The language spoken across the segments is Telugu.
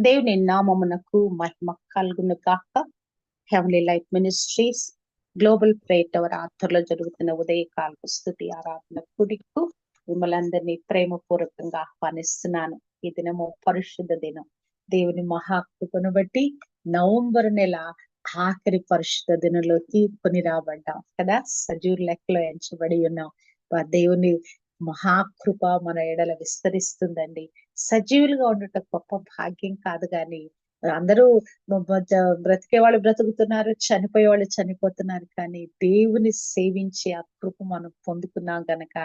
దేవుని నామమునకు మహిమ కలుగును కాక heavenly life ministries global prayer tower ఆర్థర్లో జరుగుతున్న కాలపు స్థుతి ఆరాధన కుడికు మిమ్మల్ని ప్రేమపూర్వకంగా ఆహ్వానిస్తున్నాను. ఈ దినము పరిశుద్ధ దినం. దేవుని మహాకృపను బట్టి నవంబర్ నెల ఆఖరి పరిశుద్ధ దినంలోకి కొని రాబడ్డాం కదా. సజీర్ లెక్కలో ఎంచబడి ఉన్నాం. దేవుని మహాకృప మన ఎడల విస్తరిస్తుందండి. సజీవులుగా ఉండటం గొప్ప భాగ్యం కాదు కానీ అందరూ బ్రతికే వాళ్ళు బ్రతుకుతున్నారు చనిపోయే వాళ్ళు చనిపోతున్నారు కానీ దేవుని సేవించి ఆ కృప మనం పొందుకున్నాం గనక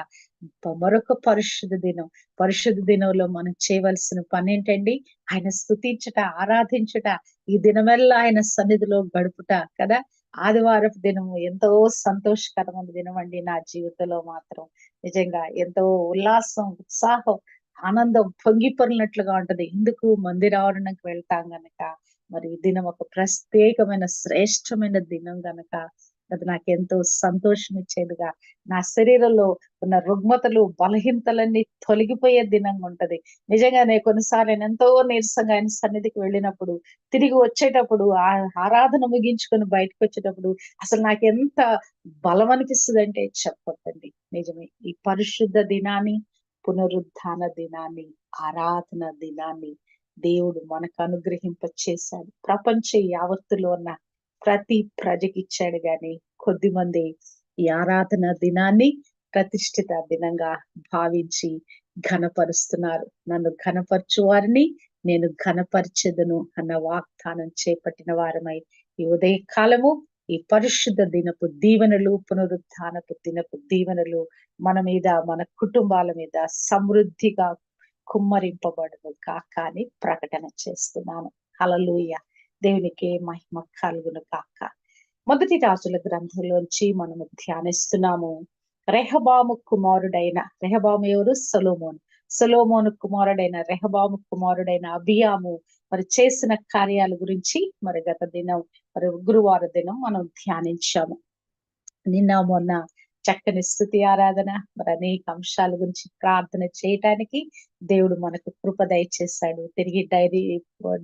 మరొక పరిశుద్ధ దినం పరిశుద్ధ దినంలో మనం చేయవలసిన పని ఏంటండి ఆయన స్థుతించట ఆరాధించుట ఈ దినమెల్లా ఆయన సన్నిధిలో గడుపుట కదా? ఆదివారపు దినము ఎంతో సంతోషకరమైన దినం అండి నా జీవితంలో మాత్రం. నిజంగా ఎంతో ఉల్లాసం ఉత్సాహం ఆనందం పొంగిపొరినట్లుగా ఉంటది. ఎందుకు మందిరావరణకు వెళ్తాం గనక మరి దినం ఒక ప్రత్యేకమైన శ్రేష్టమైన దినం గనక అది నాకు ఎంతో సంతోషం ఇచ్చేదిగా నా శరీరంలో ఉన్న రుగ్మతలు బలహీనతలన్నీ తొలగిపోయే దినంగా ఉంటది నిజంగానే కొన్నిసార్లు నేను ఎంతో నీరసంగా ఆయన సన్నిధికి వెళ్ళినప్పుడు తిరిగి వచ్చేటప్పుడు ఆ ఆరాధన ముగించుకొని బయటకు వచ్చేటప్పుడు అసలు నాకు ఎంత బలం అనిపిస్తుంది అంటే చెప్పొద్దండి. నిజమే ఈ పరిశుద్ధ దినాన్ని పునరుద్ధాన దినాన్ని ఆరాధన దినాన్ని దేవుడు మనకు అనుగ్రహింప చేశాడు ప్రపంచ యావత్తులో ఉన్న ప్రతి ప్రజకి ఇచ్చాడు గాని కొద్ది మంది ఈ ఆరాధన దినాన్ని ప్రతిష్ఠిత దినంగా భావించి ఘనపరుస్తున్నారు. నన్ను ఘనపరచు వారిని నేను ఘనపరిచెదను అన్న వాగ్దానం చేపట్టిన వారమై ఈ ఉదయ కాలము ఈ పరిశుద్ధ దినపు దీవెనలు పునరుద్ధానపు దినపు దీవెనలు మన మీద మన కుటుంబాల మీద సమృద్ధిగా కుమ్మరింపబడును కాక అని ప్రకటన చేస్తున్నాను. హలలుయ దేవునికి మహిమ కలుగును కాక మొదటి రాజుల గ్రంథంలోంచి మనము ధ్యానిస్తున్నాము. రెహబాము కుమారుడైన రెహబాము ఎవరు? సొలోమోన్. సొలోమోను కుమారుడైన రెహబాము కుమారుడైన అభియాము మరి చేసిన కార్యాల గురించి మరి గత దినం మరి గురువార దినం మనం ధ్యానించాము. నిన్న మొన్న చక్కని స్థుతి ఆరాధన మరి అనేక అంశాల గురించి ప్రార్థన చేయటానికి దేవుడు మనకు కృప దయచేశాడు తిరిగి డైరీ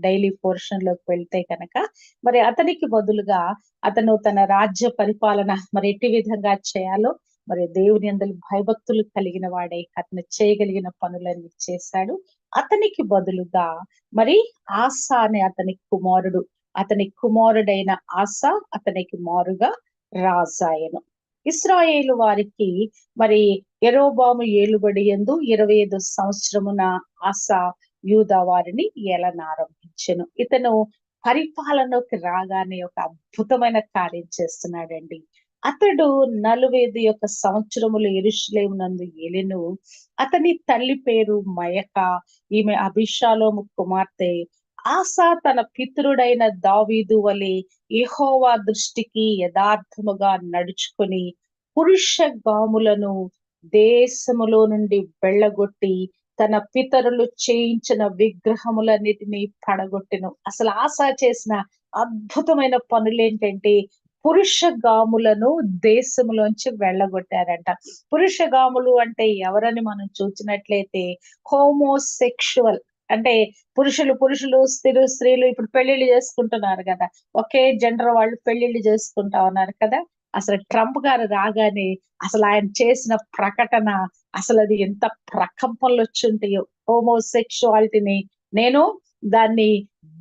డైలీ పోర్షన్లోకి వెళ్తే కనుక మరి అతనికి బదులుగా అతను తన రాజ్య పరిపాలన మరి ఎట్టి విధంగా చేయాలో మరి దేవుని అందరి భయభక్తులు కలిగిన వాడే అతను చేయగలిగిన పనులన్నీ చేశాడు. అతనికి బదులుగా మరి ఆశ అనే అతని కుమారుడు అతని కుమారుడైన ఆశ అతనికి మారుగా రాజాయను. ఇస్రాయేలు వారికి మరి ఎరోబాము ఏలుబడి ఎందు ఇరవై ఐదు సంవత్సరమున ఆశ యూదా వారిని ఏలనారంభించను ఇతను పరిపాలనలోకి రాగానే ఒక అద్భుతమైన కార్యం చేస్తున్నాడండి. అతడు నలువేది యొక్క సంవత్సరములు ఎరుషులేమునందు ఏలెను. అతని తల్లి పేరు మయక. ఈమె అభిషాలోము కుమార్తె ఆసా తన పితరుడైన దావీదు వలె యహోవా దృష్టికి యథార్థముగా నడుచుకొని పురుష గాములను దేశములో నుండి వెళ్ళగొట్టి తన పితరులు చేయించిన విగ్రహములన్నిటినీ పడగొట్టెను. అసలు ఆశ చేసిన అద్భుతమైన పనులు ఏంటంటే పురుష గాములను దేశంలోంచి వెళ్ళగొట్టారంట. పురుష గాములు అంటే ఎవరని మనం చూసినట్లయితే హోమోసెక్షువల్ అంటే పురుషులు పురుషులు స్త్రీలు స్త్రీలు ఇప్పుడు పెళ్ళిళ్ళు చేసుకుంటున్నారు కదా. ఒకే జెండర్ వాళ్ళు పెళ్ళిళ్ళు చేసుకుంటా ఉన్నారు కదా. అసలు ట్రంప్ గారు రాగానే అసలు ఆయన చేసిన ప్రకటన అసలు అది ఎంత ప్రకంపనలు వచ్చుంటాయో. హోమోసెక్షువాలిటీని నేను దాన్ని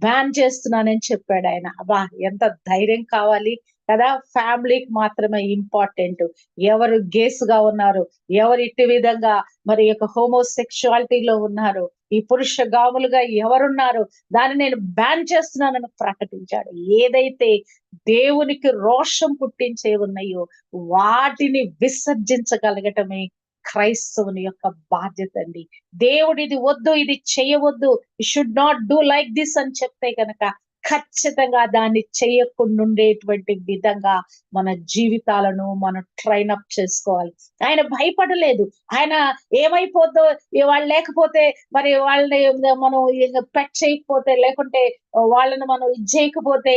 బ్యాన్ చేస్తున్నానని చెప్పాడు ఆయన. అబ్బా ఎంత ధైర్యం కావాలి కదా? ఫ్యామిలీకి మాత్రమే ఇంపార్టెంట్. ఎవరు గేసుగా ఉన్నారు? ఎవరు ఇట్టి విధంగా మరి యొక్క హోమోసెక్షువాలిటీలో ఉన్నారు? ఈ పురుష గాములుగా ఎవరున్నారు? దాన్ని నేను బ్యాన్ చేస్తున్నానని ప్రకటించాడు. ఏదైతే దేవునికి రోషం పుట్టించే ఉన్నాయో వాటిని విసర్జించగలగటమే క్రైస్తవుని యొక్క బాధ్యత అండి. దేవుడు ఇది వద్దు ఇది చేయవద్దు should not do like this అని చెప్తే కనుక ఖచ్చితంగా దాన్ని చేయకుండా ఉండేటువంటి విధంగా మన జీవితాలను మనం ట్రైన్ అప్ చేసుకోవాలి. ఆయన భయపడలేదు. ఆయన ఏమైపోద్దో వాళ్ళు లేకపోతే మరి వాళ్ళని మనం పెట్ చేయకపోతే లేకుంటే వాళ్ళని మనం ఇది చేయకపోతే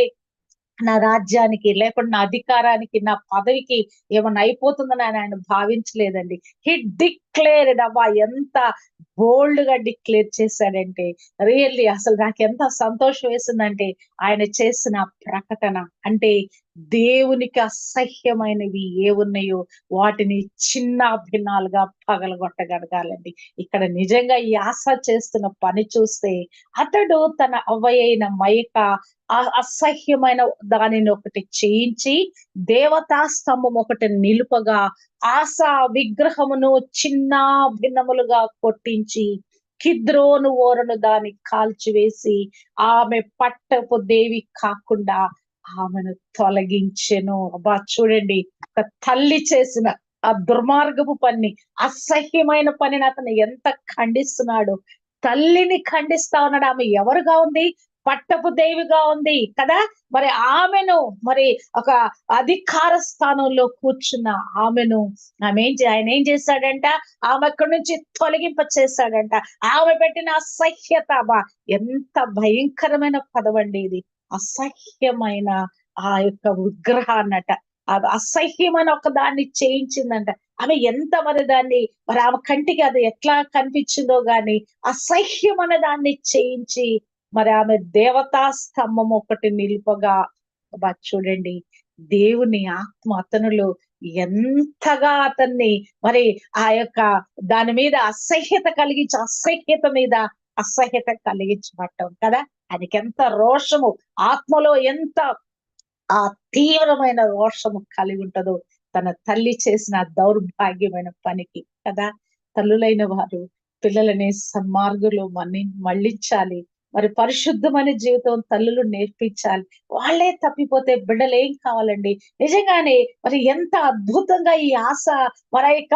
నా రాజ్యానికి లేకుండా నా అధికారానికి నా పదవికి ఏమన్నా అయిపోతుందని ఆయన భావించలేదండి. భావించలేదండి హీ డిక్లేర్డ్ అవ్వా ఎంత బోల్డ్గా డిక్లేర్ చేశాడంటే రియల్లీ అసలు నాకు ఎంత సంతోషం వేసిందంటే ఆయన చేసిన ప్రకటన. అంటే దేవునికి అసహ్యమైనవి ఏ ఉన్నాయో వాటిని చిన్న భిన్నాలుగా పగలగొట్టగలగాలండి. ఇక్కడ నిజంగా ఈ ఆశ చేస్తున్న పని చూస్తే అతడు తన అవ్వయైన మైక అసహ్యమైన దానిని ఒకటి చేయించి దేవతా స్తంభం ఒకటి నిలుపగా ఆశ విగ్రహమును చిన్న భిన్నములుగా కొట్టించి కిద్రోను ఓరను దాన్ని కాల్చివేసి ఆమె పట్టపు దేవి కాకుండా ఆమెను తొలగించెను. అబ్బా చూడండి ఒక తల్లి చేసిన ఆ దుర్మార్గపు పని అసహ్యమైన పనిని అతను ఎంత ఖండిస్తున్నాడు. తల్లిని ఖండిస్తా ఉన్నాడు. ఆమె ఎవరుగా ఉంది? పట్టపు దేవిగా ఉంది కదా? మరి ఆమెను మరి ఒక అధికార స్థానంలో కూర్చున్న ఆమెను ఆమె ఏం ఆయన ఏం చేశాడంట ఆమె అక్కడి నుంచి తొలగింప చేశాడంట ఆమె పెట్టిన అసహ్యత బా ఎంత భయంకరమైన పదవండి ఇది. అసహ్యమైన ఆ యొక్క విగ్రహాన్నట. అది అసహ్యమైన ఒక దాన్ని చేయించిందంట. ఆమె ఎంత మరి దాన్ని మరి ఆమె కంటికి అది ఎట్లా కనిపించిందో గాని అసహ్యమైన దాన్ని చేయించి మరి ఆమె దేవతా స్తంభం ఒకటి నిలుపగా చూడండి దేవుని ఆత్మ అతనులో ఎంతగా అతన్ని మరి ఆ యొక్క దాని మీద అసహ్యత కలిగించి అసహ్యత మీద అసహ్యత కలిగించబట్టం కదా? ఆయనకి ఎంత రోషము ఆత్మలో ఎంత ఆ తీవ్రమైన రోషము కలిగి ఉంటుందో తన తల్లి చేసిన దౌర్భాగ్యమైన పనికి కదా? తల్లులైన వారు పిల్లలని సన్మార్గులు మన్ని మళ్ళించాలి. మరి పరిశుద్ధమైన జీవితం తల్లులు నేర్పించాలి. వాళ్ళే తప్పిపోతే బిడ్డలు ఏం కావాలండి? నిజంగానే మరి ఎంత అద్భుతంగా ఈ ఆశ మరి యొక్క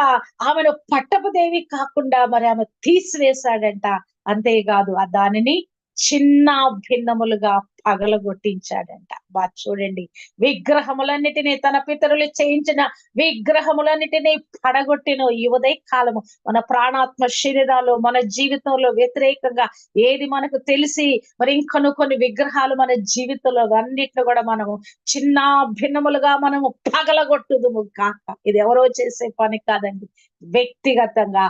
ఆమెను పట్టపుదేవి కాకుండా మరి ఆమె తీసివేశాడంట. అంతేకాదు ఆ దానిని చిన్న భిన్నములుగా పగలగొట్టించాడంట. బా చూడండి. విగ్రహములన్నిటినీ తన పితరులు చేయించిన విగ్రహములన్నిటినీ పడగొట్టిన ఈ ఉదయ కాలము మన ప్రాణాత్మ శరీరాలు మన జీవితంలో వ్యతిరేకంగా ఏది మనకు తెలిసి మరి ఇంకొన్ని కొన్ని విగ్రహాలు మన జీవితంలో అన్నిట్లో కూడా మనము చిన్న భిన్నములుగా మనము పగలగొట్టుదుము కాక ఇది ఎవరో చేసే పని కాదండి. వ్యక్తిగతంగా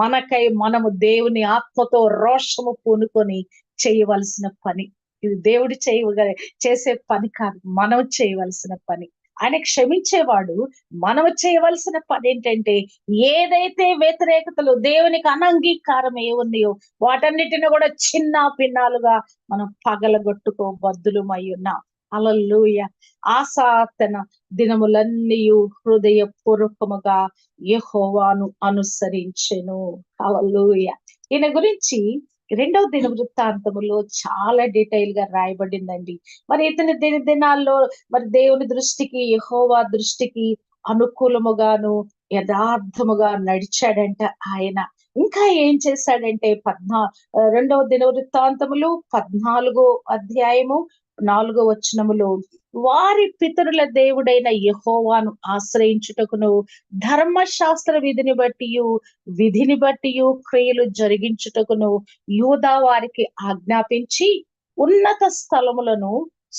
మనకై మనము దేవుని ఆత్మతో రోషము పూనుకొని చేయవలసిన పని. ఇది దేవుడు చేయగల చేసే పని కాదు మనం చేయవలసిన పని. ఆయన క్షమించేవాడు మనం చేయవలసిన పని ఏంటంటే ఏదైతే వ్యతిరేకతలు దేవునికి అనంగీకారం ఏ ఉన్నాయో వాటన్నిటిని కూడా చిన్న పిన్నాలుగా మనం పగలగొట్టుకో బద్దులమై ఉన్నాం అలల్లుయ ఆసాతన దినములన్నీ హృదయపూర్వకముగా యహోవాను అనుసరించెను. అలల్లుయ ఈయన గురించి రెండవ దిన వృత్తాంతములో చాలా డీటెయిల్గా రాయబడిందండి. మరి ఇతని దిన దినాల్లో మరి దేవుని దృష్టికి యహోవా దృష్టికి అనుకూలముగాను యథార్థముగా నడిచాడంట ఆయన. ఇంకా ఏం చేశాడంటే పద్నా రెండవ దిన వృత్తాంతములు పద్నాలుగో అధ్యాయము నాలుగో వచనములో వారి పితరుల దేవుడైన యహోవాను ఆశ్రయించుటకును ధర్మశాస్త్ర విధిని బట్టి విధిని బట్టి క్రియలు జరిగించుటకును యూదా వారికి ఆజ్ఞాపించి ఉన్నత స్థలములను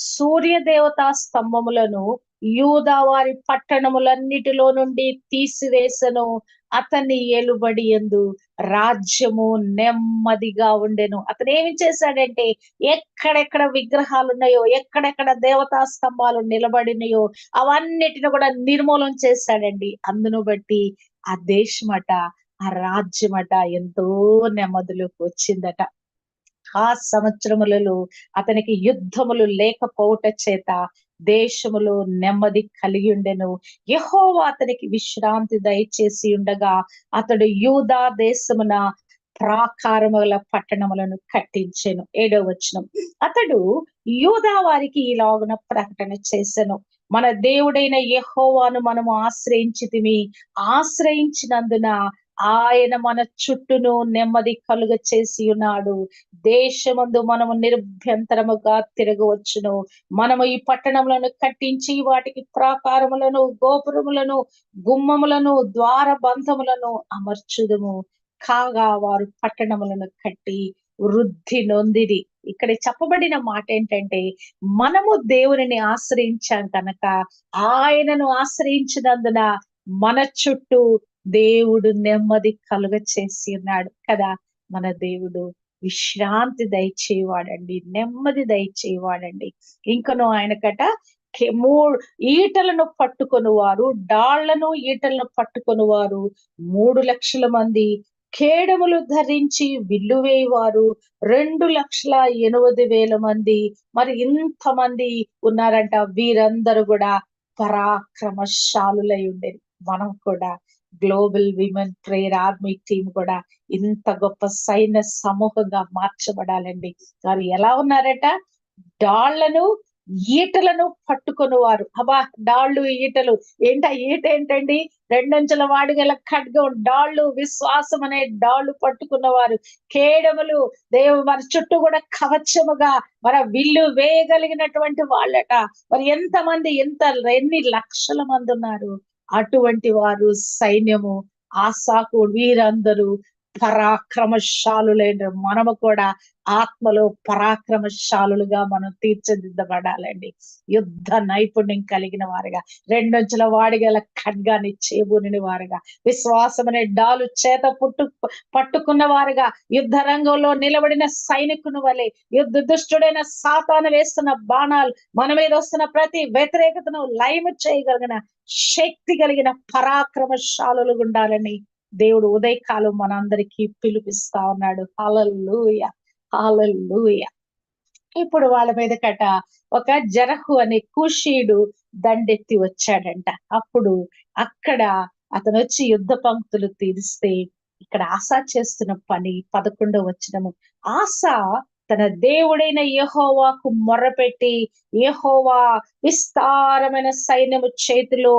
సూర్య దేవతా స్తంభములను యూదా వారి పట్టణములన్నిటిలో నుండి తీసివేసను. అతని ఏలుబడి ఎందు రాజ్యము నెమ్మదిగా ఉండెను. అతను ఏమి చేశాడంటే ఎక్కడెక్కడ విగ్రహాలు ఉన్నాయో ఎక్కడెక్కడ దేవతా స్తంభాలు నిలబడినాయో అవన్నిటిని కూడా నిర్మూలన చేశాడండి. అందును బట్టి ఆ దేశమట ఆ రాజ్యమట ఎంతో నెమ్మదిలోకి వచ్చిందట. ఆ సంవత్సరములలో అతనికి యుద్ధములు లేకపోవట చేత దేశములో నెమ్మది కలిగి ఉండెను యహోవా అతనికి విశ్రాంతి దయచేసి ఉండగా అతడు యూదా దేశమున ప్రాకారముల పట్టణములను కట్టించెను. ఏడో వచనం. అతడు యూదా వారికి ఈలాగున ప్రకటన చేసెను. మన దేవుడైన యహోవాను మనము ఆశ్రయించితిమి. ఆశ్రయించినందున ఆయన మన చుట్టూను నెమ్మది కలుగ చేసి ఉన్నాడు. దేశమందు మనము నిర్భ్యంతరముగా తిరగవచ్చును. మనము ఈ పట్టణములను కట్టించి వాటికి ప్రాకారములను గోపురములను గుమ్మములను ద్వార బంధములను అమర్చుదము. కాగా వారు పట్టణములను కట్టి వృద్ధి నొందిరి. ఇక్కడ చెప్పబడిన మాట ఏంటంటే మనము దేవునిని ఆశ్రయించాం కనుక ఆయనను ఆశ్రయించినందున మన చుట్టూ దేవుడు నెమ్మది కలుగ చేసి ఉన్నాడు కదా. మన దేవుడు విశ్రాంతి దయచేవాడండి నెమ్మది దయచేవాడండి. ఇంకను ఆయనకట కే- మూడు ఈటలను పట్టుకొని వారు డాళ్ళను ఈటలను పట్టుకొని వారు మూడు లక్షల మంది కేడములు ధరించి విల్లు వేయవారు. రెండు లక్షల ఎనిమిది వేల మంది మరి ఇంతమంది ఉన్నారంట. వీరందరూ కూడా పరాక్రమశాలులై ఉండేది మనం కూడా global women prayer army team కూడా ఇంత గొప్ప సైన్య సమూహంగా మార్చబడాలండి. వారు ఎలా ఉన్నారట? డాళ్ళను ఈటలను పట్టుకొని వారు అబ్బా డాళ్ళు ఈటలు. ఏంట ఈట ఏంటండి? రెండంచెల వాడిగల ఖడ్గం డాళ్ళు విశ్వాసం అనే డాళ్ళు పట్టుకున్నవారు. కేడములు దేవు మరి చుట్టూ కూడా కవచముగా మరి విల్లు వేయగలిగినటువంటి వాళ్ళట. మరి ఎంతమంది ఎంత ఎన్ని లక్షల మంది ఉన్నారు? అటువంటి వారు సైన్యము ఆశాకు వీరందరూ పరాక్రమశాలులైన మనము కూడా ఆత్మలో పరాక్రమశాలులుగా మనం తీర్చిదిద్దబడాలండి. యుద్ధ నైపుణ్యం కలిగిన వారుగా రెండంచుల వాడిగల ఖడ్గాని చేబూని వారుగా విశ్వాసమనే డాలు చేత పుట్టు పట్టుకున్న వారుగా యుద్ధ రంగంలో నిలబడిన సైనికుని వలె యుద్ధ దుష్టుడైన సాతాను వేస్తున్న బాణాలు మన మీద వస్తున్న ప్రతి వ్యతిరేకతను లయము చేయగలిగిన శక్తి కలిగిన పరాక్రమశాలులు ఉండాలని దేవుడు ఉదయకాలం మనందరికీ పిలిపిస్తా ఉన్నాడు. Hallelujah hallelujah. ఇప్పుడు వాళ్ళ మీద కట ఒక జరహు అనే కుషీడు దండెత్తి వచ్చాడంట. అప్పుడు అక్కడ అతను వచ్చి యుద్ధ పంక్తులు తీరిస్తే ఇక్కడ ఆశ చేస్తున్న పని పదకొండవ వచ్చినము ఆశ తన దేవుడైన యహోవాకు మొర్రపెట్టి యహోవా విస్తారమైన సైన్యము చేతిలో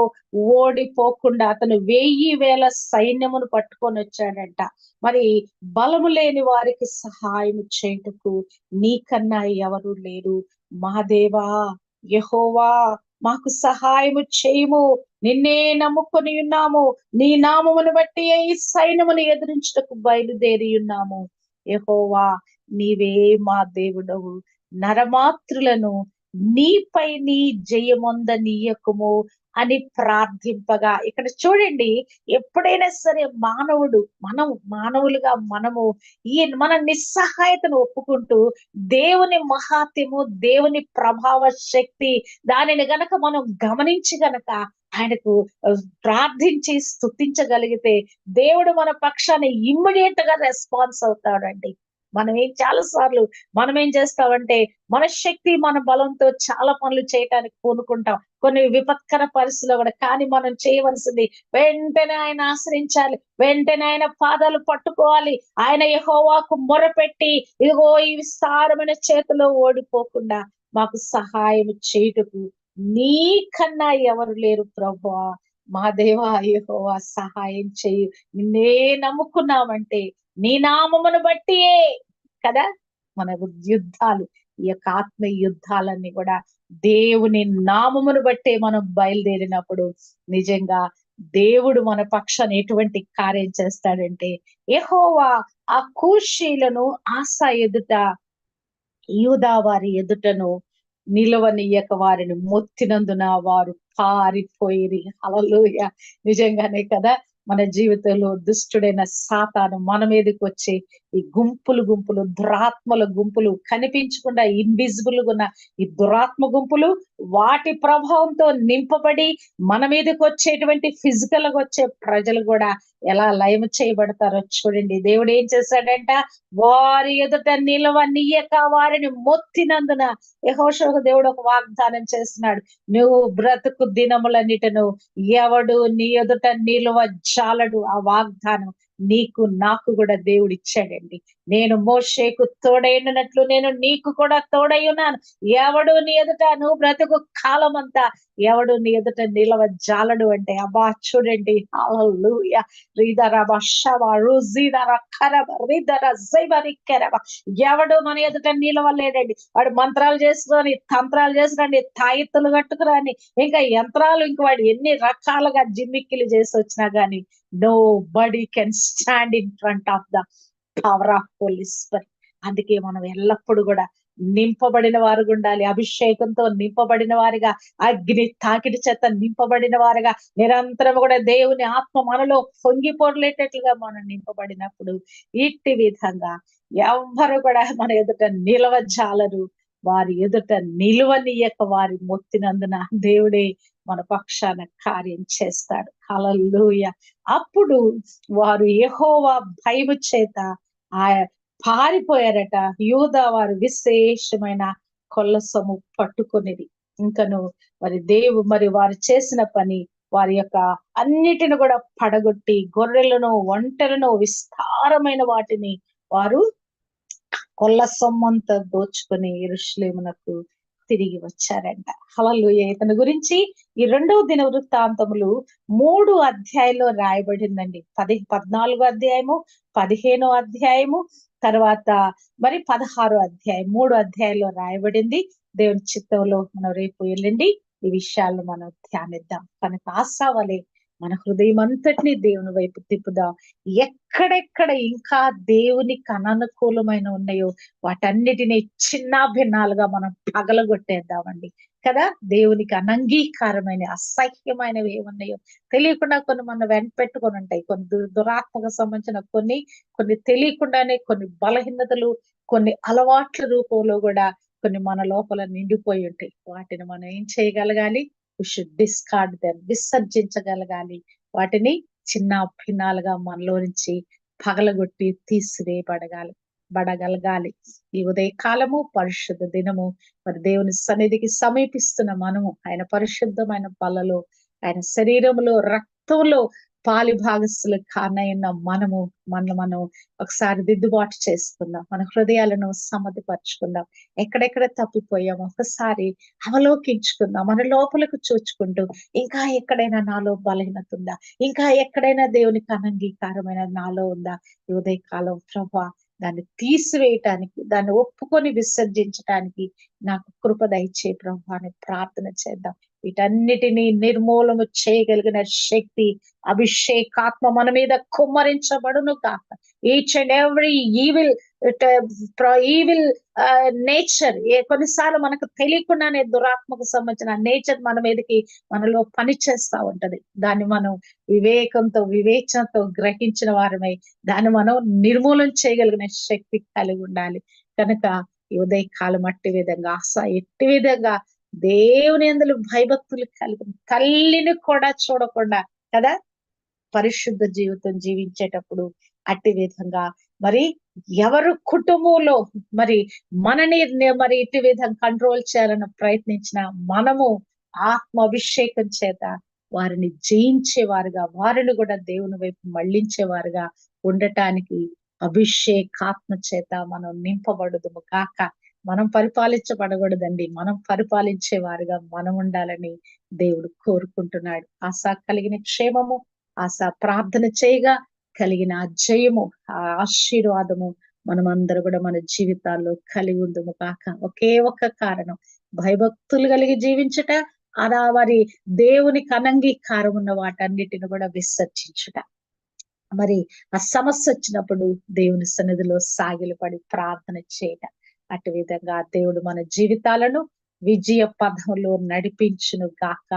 ఓడిపోకుండా అతను వెయ్యి వేల సైన్యమును పట్టుకొని వచ్చాడంట. మరి బలము లేని వారికి సహాయం చేయుటకు నీకన్నా ఎవరు లేరు. మా దేవా యహోవా మాకు సహాయము చేయము. నిన్నే నమ్ముకొని ఉన్నాము. నీ నామమును బట్టి ఈ సైన్యమును ఎదిరించుటకు బయలుదేరి ఉన్నాము. యహోవా నీవే మా దేవుడవు. నరమాత్రులను నీపై నీ జయమొంద నీయకము అని ప్రార్థింపగా. ఇక్కడ చూడండి ఎప్పుడైనా సరే మానవుడు మనం మానవులుగా మనము ఈ మన నిస్సహాయతను ఒప్పుకుంటూ దేవుని మహాత్యము దేవుని ప్రభావ శక్తి దానిని గనక మనం గమనించి గనక ఆయనకు ప్రార్థించి స్తుతించగలిగితే దేవుడు మన పక్షాన్ని ఇమ్మీడియట్గా రెస్పాన్స్ అవుతాడండి. మనం ఏం చాలా సార్లు మనం ఏం చేస్తామంటే మన శక్తి మన బలంతో చాలా పనులు చేయటానికి పూనుకుంటాం. కొన్ని విపత్కర పరిస్థితుల్లో కూడా. కానీ మనం చేయవలసింది వెంటనే ఆయన ఆశ్రయించాలి. వెంటనే ఆయన పాదాలు పట్టుకోవాలి. ఆయన యహోవాకు మొరపెట్టి ఇదిగో ఈ విస్తారమైన చేతిలో ఓడిపోకుండా మాకు సహాయం చేయుటకు నీకన్నా ఎవరు లేరు ప్రభా మా దేవ అయ్యో సహాయం చేయు. నిన్నే నమ్ముకున్నామంటే నీ నామమును బట్టియే కదా మన యుద్ధాలు. ఈ యొక్క ఆత్మీయ యుద్ధాలన్నీ కూడా దేవుని నామమును బట్టే మనం బయలుదేరినప్పుడు నిజంగా దేవుడు మన పక్షాన్ని ఎటువంటి కార్యం చేస్తాడంటే ఎహోవా ఆ కూషీలను ఆశ ఎదుట యూదా వారి ఎదుటను నిలవనీయక వారిని మొత్తినందున వారు పారిపోయి హల్లెలూయ. నిజంగానే కదా? మన జీవితంలో దుష్టుడైన సాతాను మన మీదకి వచ్చి ఈ గుంపులు గుంపులు దురాత్మల గుంపులు కనిపించకుండా ఇన్విజిబుల్ ఉన్న ఈ దురాత్మ గుంపులు వాటి ప్రభావంతో నింపబడి మన మీదకి వచ్చేటువంటి ఫిజికల్గా వచ్చే ప్రజలు కూడా ఎలా లయం చేయబడతారో చూడండి. దేవుడు ఏం చేశాడంట? వారి ఎదుట నిలవనీయక వారిని మొత్తినందున యహోషోకు దేవుడు ఒక వాగ్దానం చేస్తున్నాడు. నువ్వు బ్రతుకు దినములన్నిటను ఎవడు నీ ఎదుట నిలువ జాలడు ఆ వాగ్దానం. నీకు నాకు కూడా దేవుడు ఇచ్చాడండి నేను మోషేకు తోడైనట్లు నేను నీకు కూడా తోడై ఉన్నాను. ఎవడు నీ ఎదుట నువ్వు బ్రతుకు కాలం అంతా ఎవడు నీ ఎదుట నిలవ జాలడు అంటే అబ్బా చూడండి కరబ ఎవడు మన ఎదుట నిలవలేడండి. వాడు మంత్రాలు చేసుకొని తంత్రాలు చేసుకురండి తాయిత్తులు కట్టుకురాని ఇంకా యంత్రాలు ఇంక వాడు ఎన్ని రకాలుగా జిమ్మిక్కిలు చేసి వచ్చినా గానీ nobody can stand in front of the power of police అందుకే మనం ఎల్లప్పుడూ కూడా నింపబడిన వారుగా ఉండాలి. అభిషేకంతో నింపబడిన వారిగా అగ్ని తాకిడి చేత నింపబడిన వారుగా నిరంతరం కూడా దేవుని ఆత్మ మనలో పొంగిపోలేటట్లుగా మనం నింపబడినప్పుడు ఇట్టి విధంగా ఎవ్వరు కూడా మన ఎదుట నిలవజాలరు. వారి ఎదుట నిలువనీయక వారి మొత్తినందున దేవుడే మన పక్షాన కార్యం చేస్తాడు. హల్లెలూయా అప్పుడు వారు యహోవా భయము చేత ఆ పారిపోయారట. యూద వారు విశేషమైన కొల్లసము పట్టుకునేది ఇంకను మరి దేవు మరి వారు చేసిన పని వారి యొక్క అన్నిటిని కూడా పడగొట్టి గొర్రెలను ఒంటెలను విస్తారమైన వాటిని వారు కొల్ల సొమ్మంతా దోచుకొని ఇరుషులేమునకు తిరిగి వచ్చారంట. హలలుయ ఇతని గురించి ఈ రెండవ దిన వృత్తాంతములు మూడు అధ్యాయంలో రాయబడిందండి. పది పద్నాలుగో అధ్యాయము పదిహేనో అధ్యాయము తర్వాత మరి పదహారో అధ్యాయం మూడు అధ్యాయంలో రాయబడింది. దేవుని చిత్తంలో మనం రేపు వెళ్ళండి ఈ విషయాలను మనం ధ్యానిద్దాం. కనుక ఆశావలే మన హృదయం అంతటిని దేవుని వైపు తిప్పుదాం? ఎక్కడెక్కడ ఇంకా దేవునికి అననుకూలమైన ఉన్నాయో వాటన్నిటిని చిన్న భిన్నాలుగా మనం పగలగొట్టేద్దామండి. కదా? దేవునికి అనంగీకారమైన అసహ్యమైనవి ఏమున్నాయో తెలియకుండా కొన్ని మన వెంట పెట్టుకొని ఉంటాయి. కొన్ని దు- దురాత్మకు సంబంధించిన కొన్ని కొన్ని తెలియకుండానే కొన్ని బలహీనతలు కొన్ని అలవాట్ల రూపంలో కూడా కొన్ని మన లోపల నిండిపోయి ఉంటాయి. వాటిని మనం ఏం చేయగలగాలి? షుడ్ డిస్కార్డ్ దెమ్ విసర్జించగలగాలి. వాటిని చిన్న భిన్నాలుగా మనలో నుంచి పగలగొట్టి తీసివేయబడగాలి బడగలగాలి ఈ ఉదయ కాలము పరిశుద్ధ దినము. మరి దేవుని సన్నిధికి సమీపిస్తున్న మనము ఆయన పరిశుద్ధమైన బలలో ఆయన శరీరములో రక్తంలో పాలి భాగస్సులకు కానైన మనము మన మనం ఒకసారి దిద్దుబాటు చేసుకుందాం. మన హృదయాలను సమ్మతిపరుచుకుందాం ఎక్కడెక్కడ తప్పిపోయామో ఒకసారి అవలోకించుకుందాం. మన లోపలకు చూచుకుంటూ ఇంకా ఎక్కడైనా నాలో బలహీనత ఉందా? ఇంకా ఎక్కడైనా దేవునికి అనంగీకారమైన నాలో ఉందా? ఉదయ ఉదయకాలం ప్రభా దాన్ని తీసివేయటానికి దాన్ని ఒప్పుకొని విసర్జించటానికి నాకు కృప దయచే ప్రభా అని ప్రార్థన చేద్దాం. వీటన్నిటినీ నిర్మూలము చేయగలిగిన శక్తి అభిషేకాత్మ మన మీద కుమ్మరించబడును కాక each and every evil evil nature ఏ కొన్నిసార్లు మనకు తెలియకుండానే దురాత్మకు సంబంధించిన నేచర్ మన మీదకి మనలో పని చేస్తా ఉంటది. దాన్ని మనం వివేకంతో వివేచనతో గ్రహించిన వారమై దాన్ని మనం నిర్మూలన చేయగలిగిన శక్తి కలిగి ఉండాలి. కనుక ఈ ఉదయ కాలం అట్టి విధంగా ఆశ ఎట్టి విధంగా దేవుని అందులో భయభక్తులు కలిగి తల్లిని కూడా చూడకుండా కదా? పరిశుద్ధ జీవితం జీవించేటప్పుడు అట్టి విధంగా మరి ఎవరు కుటుంబంలో మరి మనని మరి ఇటు విధంగా కంట్రోల్ చేయాలని ప్రయత్నించిన మనము ఆత్మ అభిషేకం చేత వారిని జయించేవారుగా వారిని కూడా దేవుని వైపు మళ్ళించేవారుగా ఉండటానికి అభిషేకాత్మ చేత మనం నింపబడదుము కాక మనం పరిపాలించబడకూడదండి. మనం పరిపాలించే వారుగా మనం ఉండాలని దేవుడు కోరుకుంటున్నాడు. ఆశ కలిగిన క్షేమము ఆశ ప్రార్థన చేయగా కలిగిన ఆ జయము ఆ ఆశీర్వాదము మనమందరూ కూడా మన జీవితాల్లో కలిగి ఉందము కాక. ఒకే ఒక్క కారణం భయభక్తులు కలిగి జీవించుట అలా వారి దేవుని కనంగీకారం ఉన్న వాటన్నిటిని కూడా విసర్జించుట. మరి ఆ సమస్య వచ్చినప్పుడు దేవుని సన్నిధిలో సాగిలపడి ప్రార్థన చేయట. అటు విధంగా దేవుడు మన జీవితాలను విజయ పదంలో నడిపించును గాక.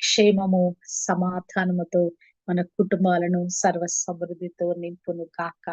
క్షేమము సమాధానముతో మన కుటుంబాలను సర్వ సమృద్ధితో నింపును గాక.